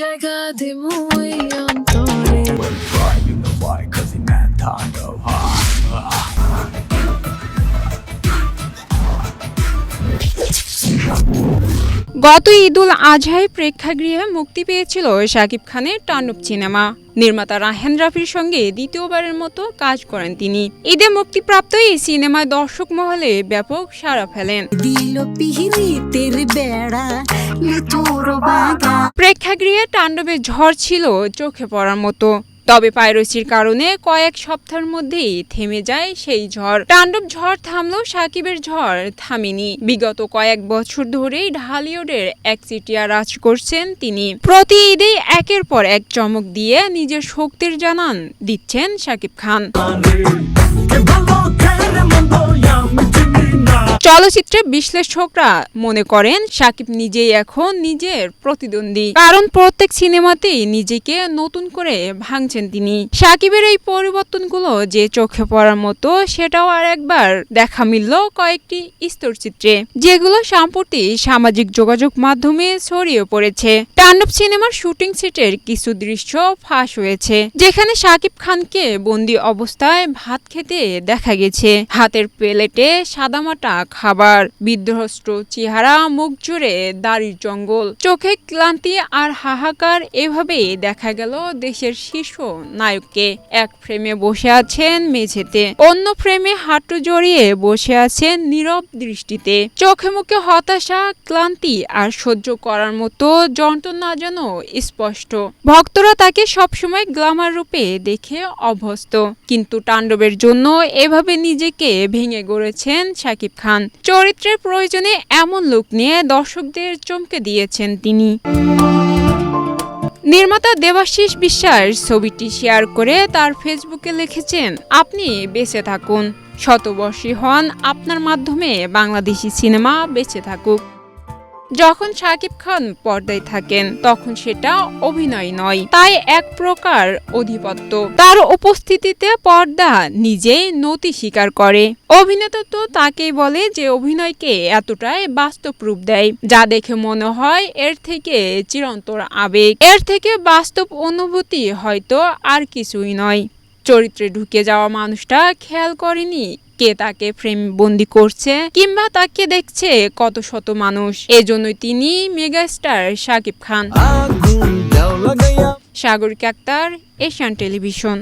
জায়গা দেবো এই অন্তরে। You know why, cause the man turned up গত ঈদুল আজহায় প্রেক্ষাগৃহে মুক্তি পেয়েছিল শাকিব খানের টান্ডব সিনেমা। নির্মাতা রাহেন রাফির সঙ্গে দ্বিতীয়বারের মতো কাজ করেন তিনি। ঈদে মুক্তিপ্রাপ্ত এই সিনেমায় দর্শক মহলে ব্যাপক সাড়া ফেলেন। প্রেক্ষাগৃহে তাণ্ডবের ঝড় ছিল চোখে পড়ার মতো। তবে পাইরসির কারণে কয়েক সপ্তাহের মধ্যেই থেমে যায় সেই ঝড়। তাণ্ডব ঝড় থামলেও সাকিবের ঝড় থামেনি। বিগত কয়েক বছর ধরেই ঢালিউডের একচিটিয়া রাজ করছেন তিনি। প্রতি ঈদেই একের পর এক চমক দিয়ে নিজের শক্তির জানান দিচ্ছেন সাকিব খান। চলচ্চিত্রে বিশ্লেষকরা মনে করেন, সাকিব নিজেই এখন নিজের প্রতিদ্বন্দ্বী। কারণ প্রত্যেক সিনেমাতেই নিজেকে নতুন করে ভাঙছেন তিনি। সাকিবের এই পরিবর্তনগুলো যে চোখে পড়ার মতো, সেটাও আর একবার দেখা মিলল কয়েকটি স্তর চিত্রে যেগুলো সম্প্রতি সামাজিক যোগাযোগ মাধ্যমে ছড়িয়ে পড়েছে। তাণ্ডব সিনেমার শুটিং সেটের কিছু দৃশ্য ফাঁস হয়েছে, যেখানে সাকিব খানকে বন্দি অবস্থায় ভাত খেতে দেখা গেছে। হাতের প্লেটে সাদামাটা খাবার, বিধ্বস্ত চেহারা, মুখ জুড়ে দাড়ির জঙ্গল। চোখে ক্লান্তি আর হাহাকার এভাবেই দেখা গেল দেশের শীর্ষ নায়ককে। এক ফ্রেমে বসে আছেন মেঝেতে। অন্য ফ্রেমে হাঁটু জড়িয়ে বসে আছেন নীরব দৃষ্টিতে। চোখে মুখে হতাশা, ক্লান্তি আর সহ্য করার মতো যন্ত্রণা যেন স্পষ্ট। ভক্তরা তাকে সবসময় গ্লামার রূপে দেখে অভ্যস্ত। কিন্তু তাণ্ডবের জন্য এভাবে নিজেকে ভেঙে গড়েছেন শাকিব খান। চরিত্রের প্রয়োজনে এমন লুক নিয়ে দর্শকদের চমকে দিয়েছেন তিনি। নির্মাতা দেবাশিস বিশ্বাস ছবিটি শেয়ার করে তার ফেসবুকে লিখেছেন, আপনি বেঁচে থাকুন। শতবর্ষী হন আপনার মাধ্যমে বাংলাদেশি সিনেমা বেঁচে থাকুক। যখন শাকিব খান পর্দায় থাকেন, তখন সেটা অভিনয় নয়, তাই এক প্রকার অধিপত্য তার উপস্থিতিতে পর্দা নিজেই নতি স্বীকার করে। অভিনেতা তো তাকেই বলে যে অভিনয়কে এতটাই বাস্তব রূপ দেয়, যা দেখে মনে হয় এর থেকে চিরন্তর আবেগ। এর থেকে বাস্তব অনুভূতি হয়তো আর কিছুই নয়। চরিত্রে ঢুকে যাওয়া মানুষটা খেয়াল করেনি কে তাকে ফ্রেম বন্দি করছে কিংবা তাকে দেখছে কত শত মানুষ। এজন্যই তিনি megastar Shakib Khan. Sagarik Akter Asian television.